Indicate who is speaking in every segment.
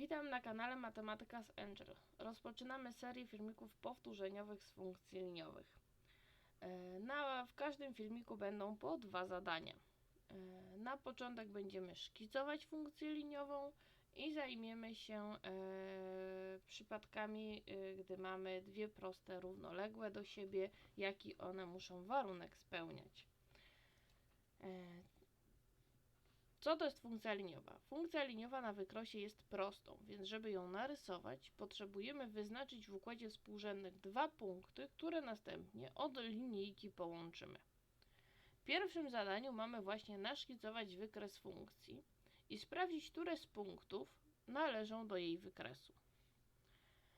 Speaker 1: Witam na kanale Matematyka z Angel. Rozpoczynamy serię filmików powtórzeniowych z funkcji liniowych. E, Na, w każdym filmiku będą po dwa zadania. E, Na początek będziemy szkicować funkcję liniową i zajmiemy się e, przypadkami, gdy mamy dwie proste równoległe do siebie, jaki one muszą warunek spełniać. Co to jest funkcja liniowa? Funkcja liniowa na wykrosie jest prostą, więc żeby ją narysować, potrzebujemy wyznaczyć w układzie współrzędnych dwa punkty, które następnie od linijki połączymy. W pierwszym zadaniu mamy właśnie naszkicować wykres funkcji i sprawdzić, które z punktów należą do jej wykresu.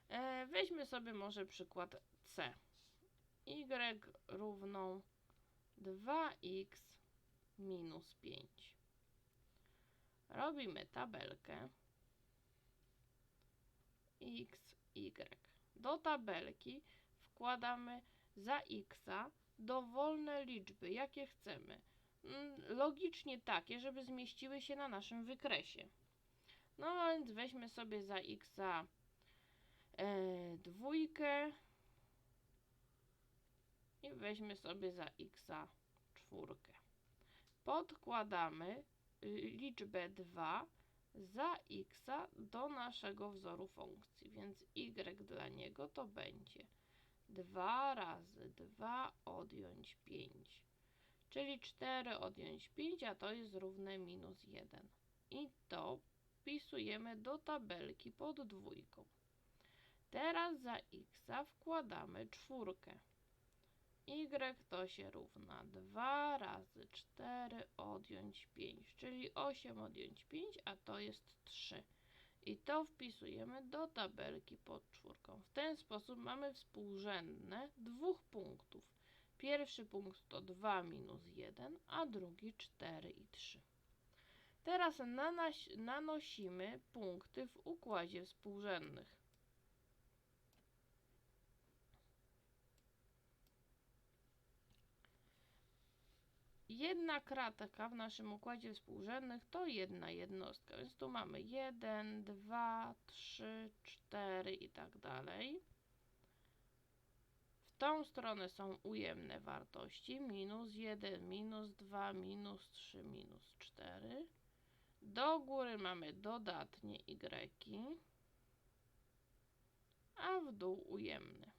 Speaker 1: E, weźmy sobie może przykład C. y równą 2x minus 5. Robimy tabelkę x, y. Do tabelki wkładamy za x dowolne liczby, jakie chcemy. Mm, Logicznie takie, żeby zmieściły się na naszym wykresie. No więc weźmy sobie za x e, dwójkę i weźmy sobie za x czwórkę. Podkładamy liczbę 2 za x do naszego wzoru funkcji, więc y dla niego to będzie 2 razy 2 odjąć 5, czyli 4 odjąć 5, a to jest równe minus 1. I to wpisujemy do tabelki pod dwójką. Teraz za x wkładamy czwórkę. Y to się równa 2 razy 4 odjąć 5, czyli 8 odjąć 5, a to jest 3. I to wpisujemy do tabelki pod czwórką. W ten sposób mamy współrzędne dwóch punktów. Pierwszy punkt to 2 minus 1, a drugi 4 i 3. Teraz nanosimy punkty w układzie współrzędnych. Jedna kratka w naszym układzie współrzędnych to jedna jednostka, więc tu mamy 1, 2, 3, 4 i tak dalej. W tą stronę są ujemne wartości, minus 1, minus 2, minus 3, minus 4. Do góry mamy dodatnie y, a w dół ujemne.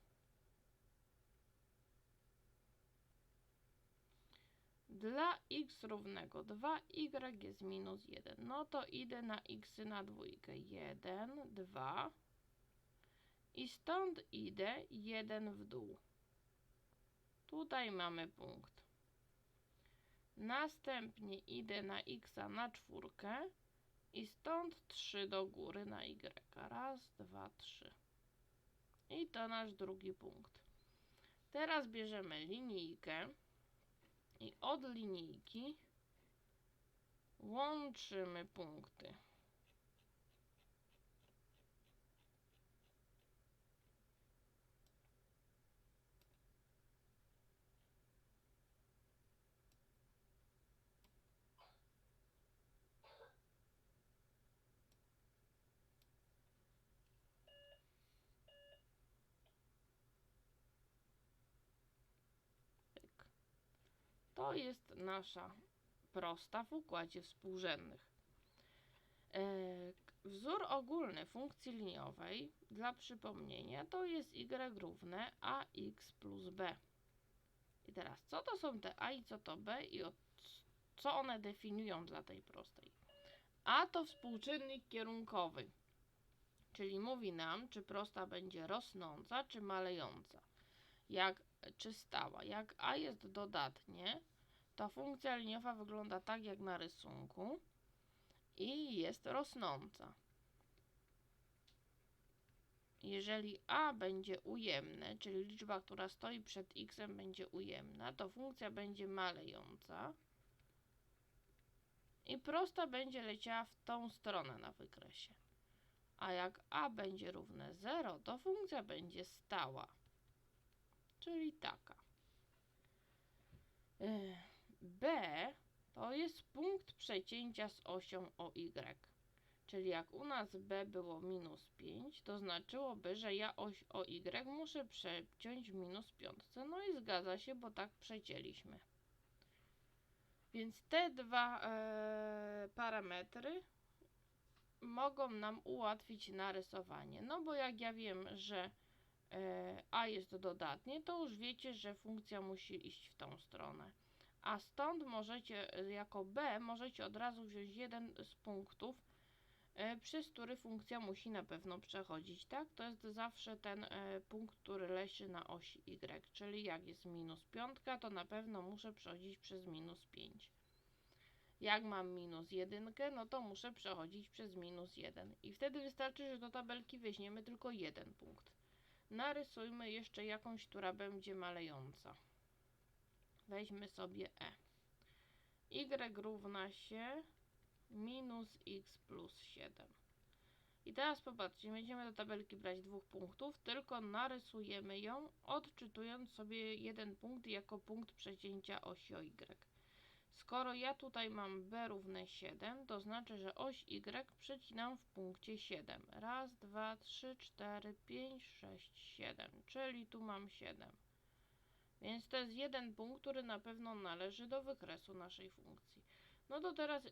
Speaker 1: Dla x równego 2, y jest minus 1. No to idę na x na dwójkę. 1, 2. I stąd idę 1 w dół. Tutaj mamy punkt. Następnie idę na x na czwórkę. I stąd 3 do góry na y. Raz, dwa, trzy. I to nasz drugi punkt. Teraz bierzemy linijkę i od linijki łączymy punkty. To jest nasza prosta w układzie współrzędnych. E, Wzór ogólny funkcji liniowej, dla przypomnienia, to jest y równe ax plus b. I teraz, co to są te a i co to b i od, co one definiują dla tej prostej? A to współczynnik kierunkowy, czyli mówi nam, czy prosta będzie rosnąca, czy malejąca. Jak czy stała. Jak a jest dodatnie, to funkcja liniowa wygląda tak jak na rysunku i jest rosnąca. Jeżeli a będzie ujemne, czyli liczba, która stoi przed x będzie ujemna, to funkcja będzie malejąca i prosta będzie leciała w tą stronę na wykresie. A jak a będzie równe 0, to funkcja będzie stała czyli taka. Ech, B to jest punkt przecięcia z osią OY, Czyli jak u nas b było minus 5, to znaczyłoby, że ja oś o y muszę przeciąć minus piątce. No i zgadza się, bo tak przecięliśmy. Więc te dwa e, parametry mogą nam ułatwić narysowanie. No bo jak ja wiem, że e, a jest dodatnie, to już wiecie, że funkcja musi iść w tą stronę. A stąd możecie, e, jako b, możecie od razu wziąć jeden z punktów, e, przez który funkcja musi na pewno przechodzić, tak? To jest zawsze ten e, punkt, który leży na osi y, czyli jak jest minus piątka, to na pewno muszę przechodzić przez minus 5. Jak mam minus jedynkę, no to muszę przechodzić przez minus 1. I wtedy wystarczy, że do tabelki weźmiemy tylko jeden punkt. Narysujmy jeszcze jakąś, która będzie malejąca. Weźmy sobie e. y równa się minus x plus 7. I teraz popatrzcie, będziemy do tabelki brać dwóch punktów, tylko narysujemy ją, odczytując sobie jeden punkt jako punkt przecięcia osi o y. Skoro ja tutaj mam b równe 7, to znaczy, że oś y przecinam w punkcie 7. Raz, dwa, trzy, cztery, pięć, sześć, siedem. Czyli tu mam 7. Więc to jest jeden punkt, który na pewno należy do wykresu naszej funkcji. No to teraz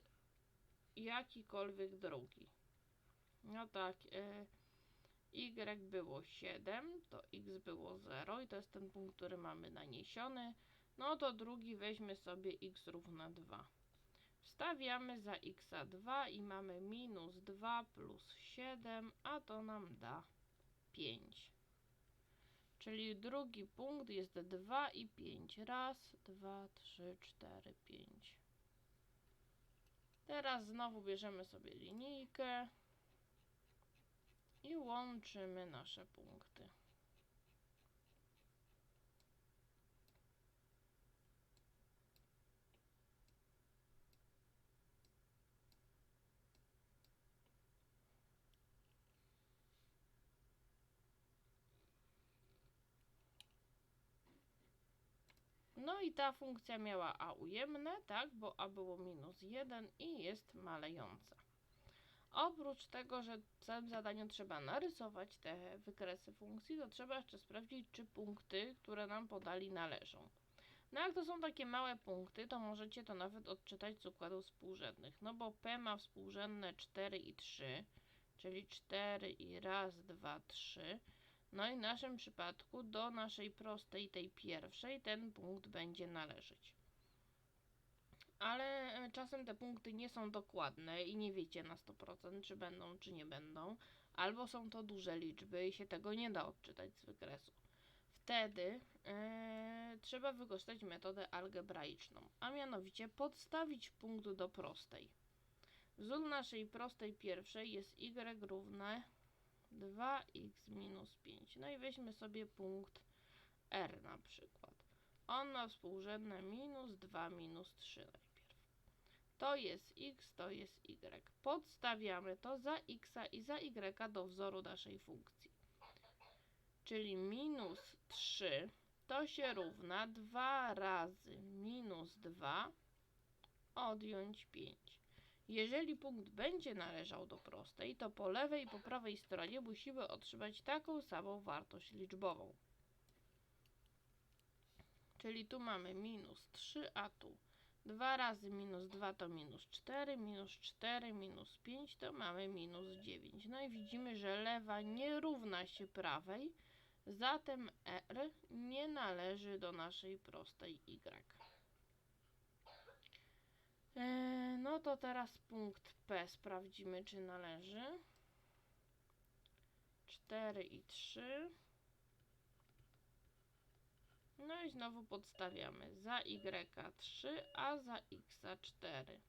Speaker 1: jakikolwiek drugi. No tak, y, y było 7, to x było 0 i to jest ten punkt, który mamy naniesiony. No to drugi weźmy sobie x równa 2. Wstawiamy za x 2 i mamy minus 2 plus 7, a to nam da 5. Czyli drugi punkt jest 2 i 5. Raz, dwa, trzy, cztery, pięć. Teraz znowu bierzemy sobie linijkę i łączymy nasze punkty. No i ta funkcja miała a ujemne, tak, bo a było minus 1 i jest malejąca. Oprócz tego, że w całym zadaniu trzeba narysować te wykresy funkcji, to trzeba jeszcze sprawdzić, czy punkty, które nam podali, należą. No jak to są takie małe punkty, to możecie to nawet odczytać z układów współrzędnych. No bo P ma współrzędne 4 i 3, czyli 4 i raz, 2, 3. No i w naszym przypadku do naszej prostej, tej pierwszej, ten punkt będzie należeć. Ale e, czasem te punkty nie są dokładne i nie wiecie na 100% czy będą, czy nie będą. Albo są to duże liczby i się tego nie da odczytać z wykresu. Wtedy yy, trzeba wykorzystać metodę algebraiczną, a mianowicie podstawić punkt do prostej. Wzór naszej prostej pierwszej jest y równe 2x minus 5. No i weźmy sobie punkt R na przykład. On ma współrzędne minus 2 minus 3 najpierw. To jest x, to jest y. Podstawiamy to za x i za y do wzoru naszej funkcji. Czyli minus 3 to się równa 2 razy minus 2 odjąć 5. Jeżeli punkt będzie należał do prostej, to po lewej i po prawej stronie musimy otrzymać taką samą wartość liczbową. Czyli tu mamy minus 3, a tu 2 razy minus 2 to minus 4, minus 4, minus 5 to mamy minus 9. No i widzimy, że lewa nie równa się prawej, zatem R nie należy do naszej prostej Y. E, no to teraz punkt P sprawdzimy, czy należy. 4 i 3. No i znowu podstawiamy za y 3, a za x 4.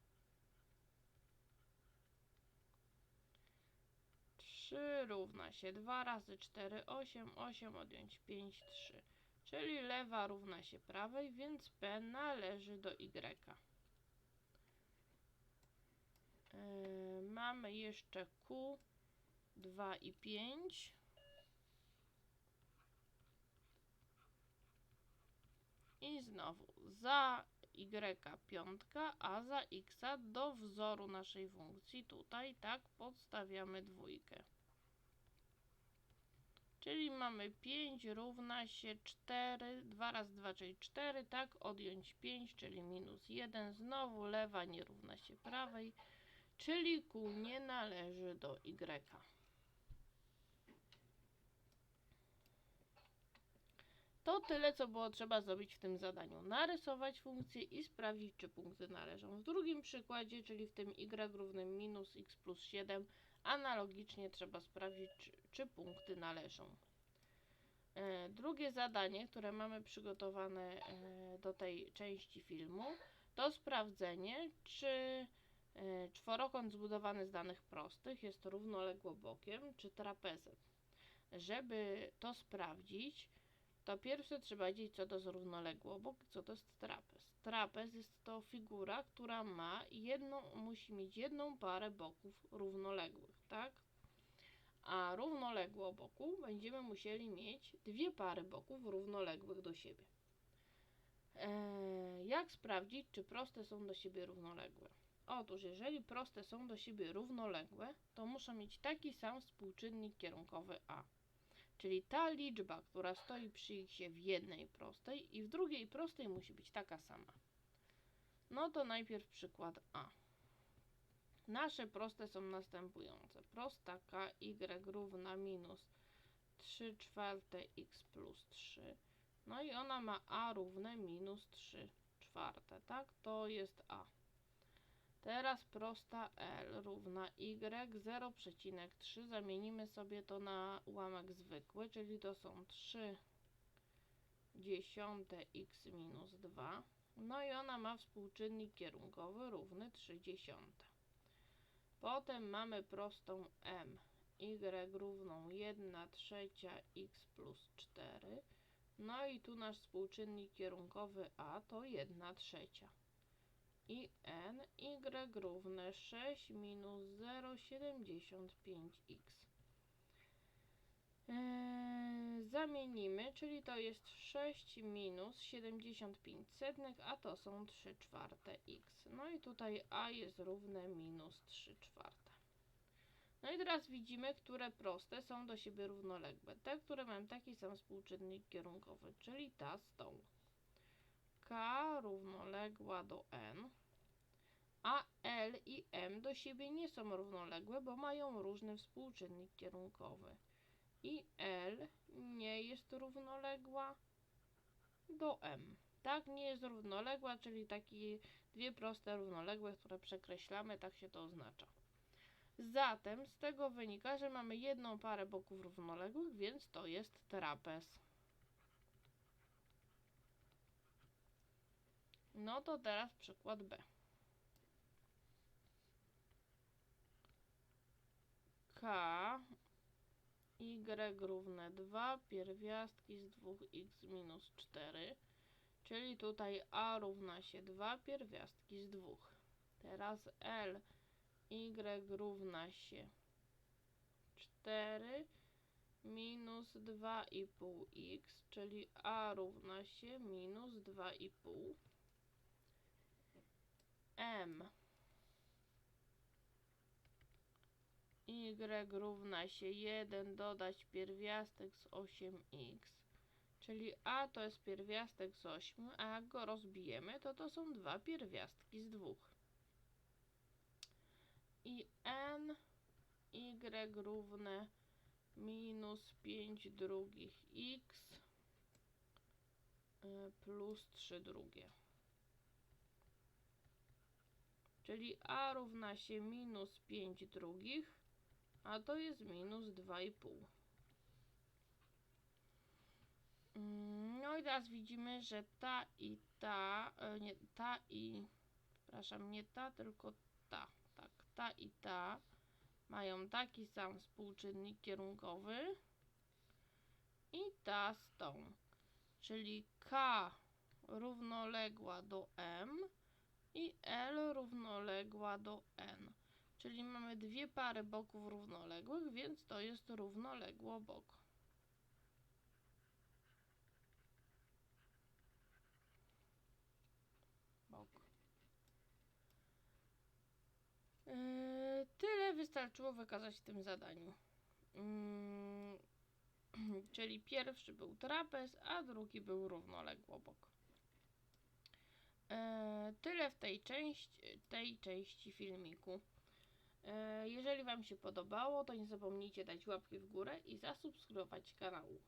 Speaker 1: 3 równa się 2 razy 4, 8, 8 odjąć 5, 3. Czyli lewa równa się prawej, więc P należy do y. Yy, mamy jeszcze Q 2 i 5. I znowu za y piątka, a za x do wzoru naszej funkcji tutaj tak podstawiamy dwójkę. Czyli mamy 5 równa się 4, 2 razy 2, czyli 4, tak, odjąć 5, czyli minus 1, znowu lewa nie równa się prawej, czyli Q nie należy do Y. To tyle, co było trzeba zrobić w tym zadaniu. Narysować funkcję i sprawdzić, czy punkty należą. W drugim przykładzie, czyli w tym y równym minus x plus 7, analogicznie trzeba sprawdzić, czy, czy punkty należą. E, drugie zadanie, które mamy przygotowane e, do tej części filmu, to sprawdzenie, czy czworokąt zbudowany z danych prostych jest równoległobokiem, czy trapezem. Żeby to sprawdzić, to pierwsze trzeba wiedzieć, co to jest równoległobok i co to jest trapez. Trapez jest to figura, która ma jedną, musi mieć jedną parę boków równoległych, tak? A równoległo boku będziemy musieli mieć dwie pary boków równoległych do siebie. Eee, jak sprawdzić, czy proste są do siebie równoległe? Otóż, jeżeli proste są do siebie równoległe, to muszą mieć taki sam współczynnik kierunkowy a. Czyli ta liczba, która stoi przy x w jednej prostej i w drugiej prostej musi być taka sama. No to najpierw przykład A. Nasze proste są następujące. Prosta k y równa minus 3 czwarte x plus 3. No i ona ma a równe minus 3 czwarte, tak? To jest a. Teraz prosta L równa Y 0,3. Zamienimy sobie to na ułamek zwykły, czyli to są 3 dziesiąte x minus 2. No i ona ma współczynnik kierunkowy równy 3 dziesiąte. Potem mamy prostą m. y równą 1 trzecia x plus 4. No i tu nasz współczynnik kierunkowy a to 1 trzecia i n y równe 6 minus 0,75x. Eee, zamienimy, czyli to jest 6 minus 75 setnych, a to są 3 czwarte x. No i tutaj a jest równe minus 3 czwarte. No i teraz widzimy, które proste są do siebie równoległe. Te, które mają taki sam współczynnik kierunkowy, czyli ta z tą. K równoległa do N, a L i M do siebie nie są równoległe, bo mają różny współczynnik kierunkowy. I L nie jest równoległa do M. Tak, nie jest równoległa, czyli takie dwie proste równoległe, które przekreślamy, tak się to oznacza. Zatem z tego wynika, że mamy jedną parę boków równoległych, więc to jest trapez. No to teraz przykład B. K y równe 2 pierwiastki z 2x minus 4, czyli tutaj a równa się 2 pierwiastki z 2. Teraz L y równa się 4 minus 2,5x, czyli a równa się minus 2,5 m y równa się 1 dodać pierwiastek z 8x, czyli a to jest pierwiastek z 8, a jak go rozbijemy, to to są dwa pierwiastki z 2. I n y równe minus 5 drugich x y, plus 3 drugie. Czyli a równa się minus 5 drugich a to jest minus 2,5. Mm, no i teraz widzimy, że ta i ta, e, nie ta i, przepraszam, nie ta, tylko ta, tak, ta i ta mają taki sam współczynnik kierunkowy. I ta z tą, czyli K równoległa do M i L równoległa do N. Czyli mamy dwie pary boków równoległych, więc to jest równoległo bok. Bok. Yy, tyle wystarczyło wykazać w tym zadaniu. Yy, czyli pierwszy był trapez, a drugi był równoległobok. Yy, tyle w tej części, tej części filmiku. Yy, jeżeli Wam się podobało, to nie zapomnijcie dać łapki w górę i zasubskrybować kanału.